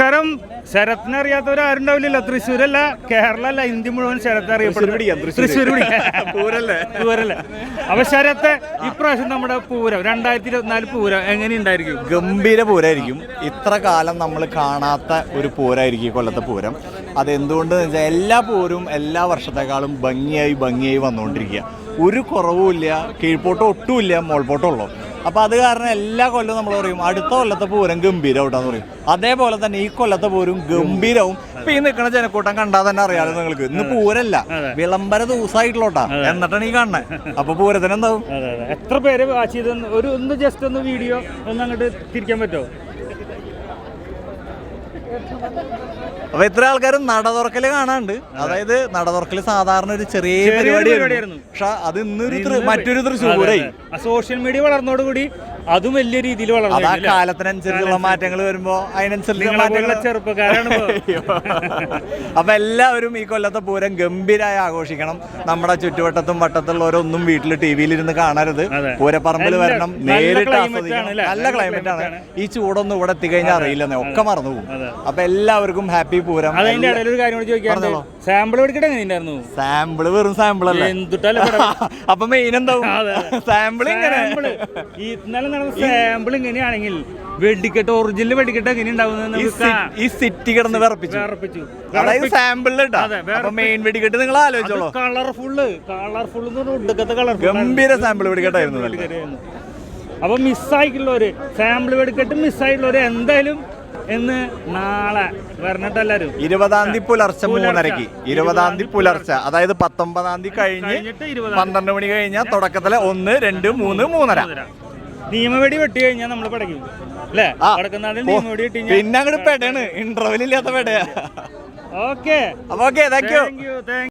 നമസ്കാരം. ശരത്തിനെ അറിയാത്തവരാരുണ്ടാവില്ലല്ലോ തൃശ്ശൂരല്ല കേരള അല്ല ഇന്ത്യ മുഴുവൻ ശരത്തെ അറിയപ്പെടും. തൃശ്ശൂർ പൂരല്ലേ? അപ്പൊ ശരത്തെ ഇപ്രാവശ്യം നമ്മുടെ പൂരം രണ്ടായിരത്തി ഇരുപത്തിനാല് പൂരം എങ്ങനെയുണ്ടായിരിക്കും ഗംഭീര പൂരായിരിക്കും. ഇത്ര കാലം നമ്മൾ കാണാത്ത ഒരു പൂരായിരിക്കും ഈ കൊല്ലത്തെ പൂരം. അതെന്തുകൊണ്ട് വെച്ചാൽ എല്ലാ പൂരും എല്ലാ വർഷത്തെക്കാളും ഭംഗിയായി ഭംഗിയായി വന്നുകൊണ്ടിരിക്കുക. ഒരു കുറവുമില്ല കീഴ്പോട്ടോ ഒട്ടുമില്ല മോൾപോട്ടോ ഉള്ളൂ. അപ്പോൾ അത് കാരണം എല്ലാ കൊല്ലവും നമ്മൾ പറയും അടുത്ത കൊല്ലത്തെ പൂരം ഗംഭീരമായിട്ടാന്ന് പറയും. അതേപോലെ തന്നെ ഈ കൊല്ലത്തെ പൂരം ഗംഭീരവും. ഇപ്പൊ ഈ നിൽക്കുന്ന ജനക്കൂട്ടം കണ്ടാൽ തന്നെ അറിയാലോ നിങ്ങൾക്ക്. ഇന്ന് പൂരല്ല. വിളംബര ദിവസമായിട്ടുള്ളോട്ടാ എന്നിട്ടാണ് ഈ കാണുന്നത് അപ്പൊ പൂരത്തിന് എന്താവും എത്ര പേര് വാച്ച് ചെയ്ത് ഒരു ഒന്ന് ജസ്റ്റ് ഒന്ന് വീഡിയോ ഒന്ന് അങ്ങോട്ട് തിരിക്കാൻ പറ്റുമോ? അപ്പൊ ഇത്ര ആൾക്കാരും നട തുറക്കൽ കാണാണ്ട് അതായത് നട തുറക്കൽ സാധാരണ ഒരു ചെറിയ പരിപാടി പരിപാടിയായിരുന്നു. പക്ഷെ അത് ഇന്നൊരു മറ്റൊരു തൃശ്ശൂരായി സോഷ്യൽ മീഡിയ വളർന്നതോടുകൂടി അതും വലിയ രീതിയിൽ വളർന്നു അത് ആ കാലത്തിനനുസരിച്ചുള്ള മാറ്റങ്ങൾ വരുമ്പോ അതിനനുസരിച്ച് നിങ്ങളെ പോലുള്ള ചെറുപ്പക്കാരാണ് ഇപ്പോ. അപ്പൊ എല്ലാവരും ഈ കൊല്ലത്തെ പൂരം ഗംഭീരമായി ആഘോഷിക്കണം. നമ്മുടെ ചുറ്റുവട്ടത്തും വട്ടത്തുള്ളവരൊന്നും വീട്ടിൽ ടി വിയിൽ ഇരുന്ന് കാണരുത്. അതെ. പൂരപ്പറമ്പിൽ നല്ല- വരണം. നല്ല നേരിട്ട് climate ആസ്വദിക്കണം. നല്ല നല്ല ക്ലൈമറ്റ് ആണ്. ഈ ചൂടൊന്നും ഇവിടെ എത്തിക്കഴിഞ്ഞാൽ അറിയില്ലെന്നേ. ഒക്കെ മറന്നു പോകും. അതെ. അപ്പൊ എല്ലാവർക്കും ഹാപ്പി പൂരം. അതതിന്റെ ഇടയിൽ ഒരു കാര്യം കൂടി ചോദിക്കാറുണ്ട് പറഞ്ഞോളൂ. സാമ്പിൾ എടുക്കട്ടെ എങ്ങനെയുണ്ടായിരുന്നു സാമ്പിൾ വെറും സാമ്പിൾ അല്ല? എന്തുട്ടല്ലേ അപ്പൊ മെയിൻ എന്താവും? സാമ്പിൾ ഇങ്ങനെ. ഇന്നലെ നടന്ന സാമ്പിൾ ഇങ്ങനെയാണെങ്കിൽ വെടിക്കെട്ട് ഒറിജിനൽ വെടിക്കെട്ട് എങ്ങനെ ഉണ്ടാവുന്നത് ഈ സിറ്റി കിടന്ന് വിറപ്പിച്ചു. വിറപ്പിച്ചു. അതായത് സാമ്പിളിൽ അപ്പൊ മെയിൻ വെടിക്കെട്ട് നിങ്ങൾ ആലോചിച്ചോളൂ. കളർഫുള്ള് കളർഫുൾ പറഞ്ഞാൽ ഒടുക്കത്തെ കളർ ഗംഭീര സാമ്പിൾ വെടിക്കെട്ടായിരുന്നു. അപ്പൊ മിസ്സായിട്ടുള്ളവര് സാമ്പിൾ വെടിക്കെട്ട് മിസ്സായിട്ടുള്ളവര് എന്തായാലും എന്ന് നാളെ വരണട്ടോ എല്ലാരും ഇരുപതാം തീയതി പുലർച്ചെ. മൂന്നരക്ക് ഇരുപതാം തീയതി പുലർച്ചെ. അതായത് പത്തൊമ്പതാം തീയതി കഴിഞ്ഞ് പന്ത്രണ്ട് മണി കഴിഞ്ഞാൽ തുടക്കത്തിലെ ഒന്ന് രണ്ട് മൂന്ന് മൂന്നര. നിയമവെടി വെട്ടി കഴിഞ്ഞാൽ നമ്മൾ പടക്കും അല്ലേ. പടക്കുന്നാളിൽ നിയമവെടി വെട്ടി പിന്നെ അങ്ങോട്ട് പെടയാണ്. ഇന്റർവെൽ ഇല്ലാത്ത പെടയാ. ഓക്കെ. അപ്പൊ okay thank you thank you thank